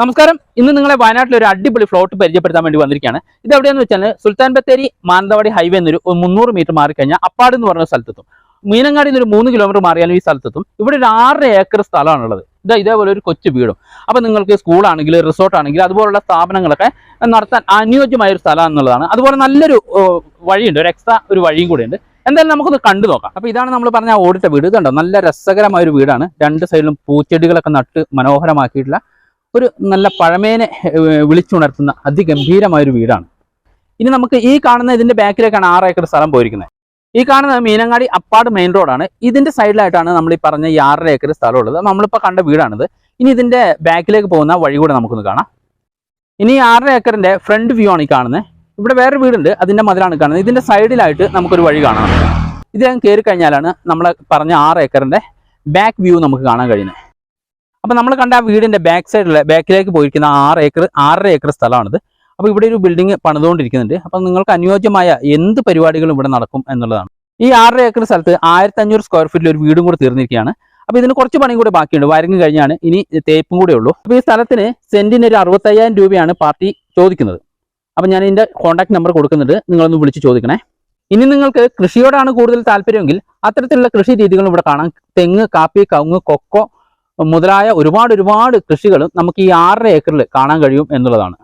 നമസ്കാരം. ഇന്ന് നിങ്ങളെ വയനാട്ടിൽ ഒരു അടിപൊളി ഫ്ലോട്ട് പരിചയപ്പെടുത്താൻ വേണ്ടി വന്നിരിക്കുകയാണ്. ഇത് എവിടെയെന്ന് വെച്ചാൽ സുൽത്താൻ ബത്തേരി മാനന്തവാടി ഹൈവേ എന്നൊരു മുന്നൂറ് മീറ്റർ മാറിക്കഴിഞ്ഞാൽ അപ്പാട് എന്ന് പറഞ്ഞ സ്ഥലത്തെത്തും. മീനങ്ങാടി നിന്ന് ഒരു മൂന്ന് കിലോമീറ്റർ മാറിയാലും ഈ സ്ഥലത്തെത്തും. ഇവിടെ ഒരു ആറര ഏക്കർ സ്ഥലമാണുള്ളത്. ഇതാ ഇതേപോലെ ഒരു കൊച്ചു വീടും. അപ്പം നിങ്ങൾക്ക് സ്കൂളാണെങ്കിൽ റിസോർട്ടാണെങ്കിൽ അതുപോലുള്ള സ്ഥാപനങ്ങളൊക്കെ നടത്താൻ അനുയോജ്യമായ ഒരു സ്ഥലം എന്നുള്ളതാണ് അതുപോലെ നല്ലൊരു വഴിയുണ്ട്. ഒരു എക്സ്ട്രാ ഒരു വഴിയും കൂടെ ഉണ്ട് എന്തായാലും നമുക്കൊന്ന് കണ്ടു നോക്കാം. അപ്പോൾ ഇതാണ് നമ്മൾ പറഞ്ഞ ഓടിട്ട വീട്. ഇതുണ്ടോ? നല്ല രസകരമായ ഒരു വീടാണ്. രണ്ട് സൈഡിലും പൂച്ചെടികളൊക്കെ നട്ട് മനോഹരമാക്കിയിട്ടുള്ള ഒരു നല്ല പഴമേനെ വിളിച്ചുണർത്തുന്ന അതിഗംഭീരമായ ഒരു വീടാണ്. ഇനി നമുക്ക് ഈ കാണുന്ന ഇതിന്റെ ബാക്കിലേക്കാണ് ആറ് ഏക്കർ സ്ഥലം പോയിരിക്കുന്നത്. ഈ കാണുന്നത് മീനങ്ങാടി അപ്പാട് മെയിൻ റോഡാണ്. ഇതിന്റെ സൈഡിലായിട്ടാണ് നമ്മൾ ഈ പറഞ്ഞ ഈ ആറര ഏക്കർ സ്ഥലമുള്ളത്. നമ്മളിപ്പോൾ കണ്ട വീടാണിത്. ഇനി ഇതിന്റെ ബാക്കിലേക്ക് പോകുന്ന വഴി കൂടെ നമുക്കൊന്ന് കാണാം. ഇനി ആറര ഏക്കറിന്റെ ഫ്രണ്ട് വ്യൂ ആണ് ഈ കാണുന്നത്. ഇവിടെ വേറെ വീടുണ്ട്. അതിന്റെ മതിലാണ് കാണുന്നത്. ഇതിന്റെ സൈഡിലായിട്ട് നമുക്കൊരു വഴി കാണാം. ഇത് ഞാൻ കയറി കഴിഞ്ഞാലാണ് നമ്മൾ പറഞ്ഞ ആറ് ഏക്കറിന്റെ ബാക്ക് വ്യൂ നമുക്ക് കാണാൻ കഴിയുന്നത്. അപ്പൊ നമ്മൾ കണ്ട ആ വീടിന്റെ ബാക്ക് സൈഡിലെ ബാക്കിലേക്ക് പോയിരിക്കുന്ന ആറ് ഏക്കർ ആറര ഏക്കർ സ്ഥലമാണിത്. അപ്പോൾ ഇവിടെ ഒരു ബിൽഡിംഗ് പണിതുകൊണ്ടിരിക്കുന്നുണ്ട്. അപ്പം നിങ്ങൾക്ക് അനുയോജ്യമായ എന്ത് പരിപാടികളും ഇവിടെ നടക്കും എന്നുള്ളതാണ്. ഈ ആറര ഏക്കർ സ്ഥലത്ത് ആയിരത്തി അഞ്ഞൂറ് സ്ക്വയർ ഫീറ്റിൽ ഒരു വീടും കൂടെ തീർന്നിരിക്കുകയാണ്. അപ്പോൾ ഇതിന് കുറച്ച് പണിയും കൂടെ ബാക്കിയുണ്ട്. വരങ്ങ് കഴിഞ്ഞാണ്. ഇനി തേപ്പും കൂടെ ഉള്ളൂ. അപ്പോൾ ഈ സ്ഥലത്തിന് സെന്റിന് ഒരു അറുപത്തയ്യായിരം രൂപയാണ് പാർട്ടി ചോദിക്കുന്നത്. അപ്പം ഞാൻ ഇതിന്റെ കോൺടാക്ട് നമ്പർ കൊടുക്കുന്നുണ്ട്. നിങ്ങളൊന്ന് വിളിച്ച് ചോദിക്കണേ. ഇനി നിങ്ങൾക്ക് കൃഷിയോടാണ് കൂടുതൽ താല്പര്യമെങ്കിൽ അത്തരത്തിലുള്ള കൃഷി രീതികളും ഇവിടെ കാണാം. തെങ്ങ് കാപ്പി കവുങ്ങ് കൊക്കോ മുതലായ ഒരുപാട് ഒരുപാട് കൃഷികളും നമുക്ക് ഈ ആറര ഏക്കറിൽ കാണാൻ കഴിയും എന്നുള്ളതാണ്.